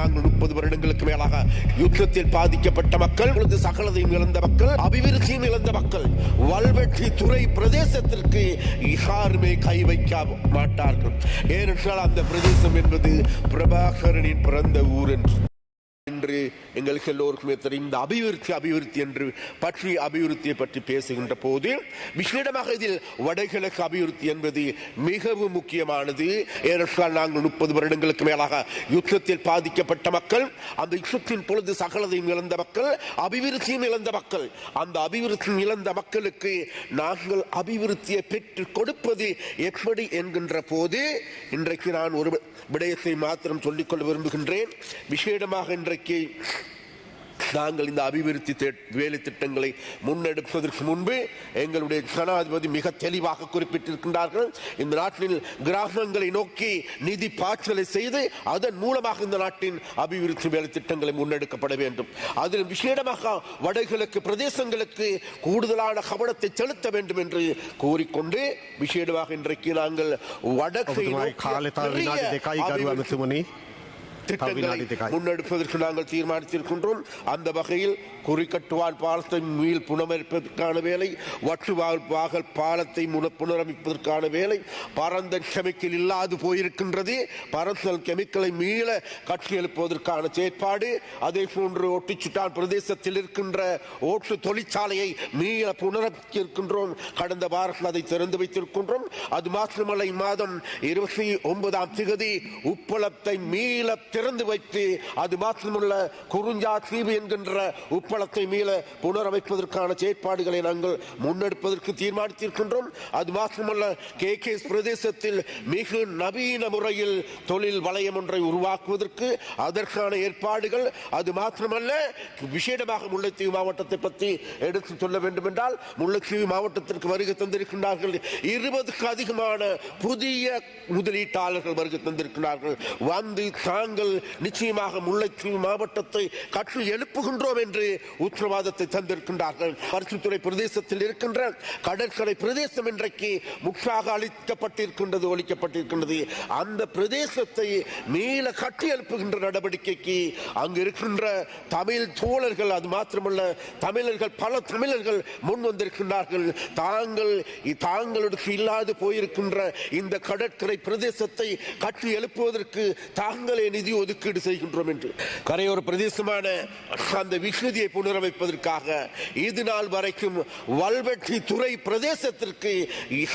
நாங்கள் முப்பது வருடங்களுக்கு மேலாக யுத்தத்தில் பாதிக்கப்பட்ட மக்கள் சகலதையும் இழந்த மக்கள் அபிவிருத்தியும் இழந்த மக்கள் வல்வெட்டி துறை பிரதேசத்திற்கு யாருமே கை வைக்க மாட்டார்கள். ஏனென்றால் அந்த பிரதேசம் என்பது பிரபாகரனின் பிறந்த ஊர் என்று. என்று எங்களுக்கு எல்லோருக்குமே தெரியும் இந்த அபிவிருத்தி அபிவிருத்தி என்று பற்றி அபிவிருத்தியை பற்றி பேசுகின்ற போது விசேடமாக இதில் வடகிழக்கு அபிவிருத்தி என்பது மிகவும் முக்கியமானது. ஏனென்றால் நாங்கள் முப்பது வருடங்களுக்கு மேலாக யுத்தத்தில் பாதிக்கப்பட்ட மக்கள் அந்த யுத்தத்தின் பொழுது சகலதையும் இழந்த மக்கள் அபிவிருத்தியும் இழந்த மக்கள். அந்த அபிவிருத்தியும் இழந்த மக்களுக்கு நாங்கள் அபிவிருத்தியை பெற்று கொடுப்பது எப்படி என்கின்ற போது இன்றைக்கு நான் ஒரு விடயத்தை மாத்திரம் சொல்லிக்கொள்ள விரும்புகின்றேன். விசேடமாக இன்றைக்கு நாங்கள் இந்த அபிவிருத்தி வேலை திட்டங்களை முன்னெடுப்பதற்கு முன்பு எங்களுடைய ஜனாதிபதி மிக தெளிவாக குறிப்பிட்டிருக்கின்றார்கள். இந்த நாட்டில் கிராமங்களை நோக்கி நிதி பாய்ச்சலை செய்து அதன் மூலமாக இந்த நாட்டின் அபிவிருத்தி வேலை திட்டங்களை முன்னெடுக்கப்பட வேண்டும். அதில் விசேடமாக வடகிழக்கு பிரதேசங்களுக்கு கூடுதலான கவனத்தை செலுத்த வேண்டும் என்று கூறிக்கொண்டு விசேடமாக இன்றைக்கு நாங்கள் வடக்கை திட்டங்களை. முன்னெடுப்பதற்கு நாங்கள் தீர்மானித்திருக்கின்றோம். அந்த வகையில் குறிக்கட்டுவால் பாலத்தை மீள் புனரமைப்பதற்கான வேலை வற்றுவால் வாகல் பாலத்தை புனரமைப்பதற்கான வேலை பரந்த கெமிக்கல் இல்லாது போயிருக்கின்றது. பரந்தல் கெமிக்கலை மீள கட்டி எழுப்புவதற்கான செயற்பாடு அதே போன்று ஒட்டிச்சுட்டான் பிரதேசத்தில் இருக்கின்ற ஓட்டு தொழிற்சாலையை மீள புனரமைக்கிருக்கின்றோம் கடந்த வாரத்தில் அதை திறந்து வைத்திருக்கின்றோம். அது மாத்திரமல்ல இம்மாதம் இருபத்தி ஒன்பதாம் திகதி உப்பளத்தை மீள திறந்து வைத்து அது மாத்திரமல்ல குறிஞ்சா தீவு என்கின்ற உப்பளத்தை மீள புனரமைப்பதற்கான செயற்பாடுகளை நாங்கள் முன்னெடுப்பதற்கு தீர்மானித்திருக்கின்றோம். அது மாத்திரமல்ல கே கே பிரதேசத்தில் மிக நவீன முறையில் தொழில் வளையம் ஒன்றை உருவாக்குவதற்கு அதற்கான ஏற்பாடுகள். அது மாத்திரமல்ல விசேடமாக முல்லைத்தீவு மாவட்டத்தை பற்றி எடுத்து சொல்ல வேண்டும் என்றால் முல்லைத்தீவு மாவட்டத்திற்கு வருகை தந்திருக்கின்றார்கள். இருபதுக்கு அதிகமான புதிய முதலீட்டாளர்கள் வருகை தந்திருக்கிறார்கள் வந்து தாங்கள் நிச்சயமாக முல்லைத்தீவு மாவட்டத்தை கற்று எழுப்புகின்றோம் என்று உத்தரவாதத்தை தந்திருக்கின்றார்கள். பரிசுத்துறை பிரதேசத்தில் இருக்கின்ற கடற்கரை பிரதேசம் இன்றைக்கு முற்றாக அளிக்கப்பட்டிருக்கின்றது ஒழிக்கப்பட்டிருக்கின்றது. அந்த பிரதேசத்தை மீள கட்டி எழுப்புகின்ற நடவடிக்கைக்கு அங்கு இருக்கின்ற தமிழ் தோழர்கள் அது மாத்திரமல்ல தமிழர்கள் பல தமிழர்கள் முன் வந்திருக்கின்றார்கள். தாங்கள் தாங்களுக்கு இல்லாது போயிருக்கின்ற இந்த கடற்கரை பிரதேசத்தை கட்டி எழுப்புவதற்கு தாங்களே நிதி ஒதுக்கீடு செய்கின்றோம் என்று. கரையோர பிரதேசமான அந்த விஷ்ணுதியை புனரமைப்பதற்காக இது நாள் வரைக்கும் வல்வெட்டி துறை பிரதேசத்திற்கு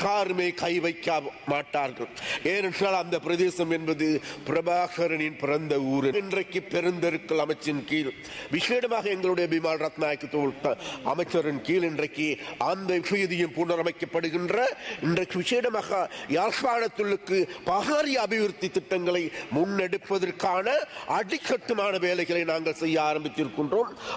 யாருமே கை வைக்க மாட்டார்கள். ஏனென்றால் அந்த பிரதேசம் என்பது பிரபாகரனின் பிறந்த ஊர். இன்றைக்கு பெருந்தெருக்கள் அமைச்சின் கீழ் விசேடமாக எங்களுடைய பிமால் ரத்நாயக்கு அமைச்சரின் கீழ் இன்றைக்கு அந்த விகுதியும் புனரமைக்கப்படுகின்ற இன்றைக்கு விசேடமாக யாழ்ப்பாணத்துள்ளுக்கு பகாரி அபிவிருத்தி திட்டங்களை முன்னெடுப்பதற்கு அதற்கான அடிக்கட்டுமான வேலைகளை நாங்கள் செய்ய ஆரம்பித்திருக்கின்றோம்.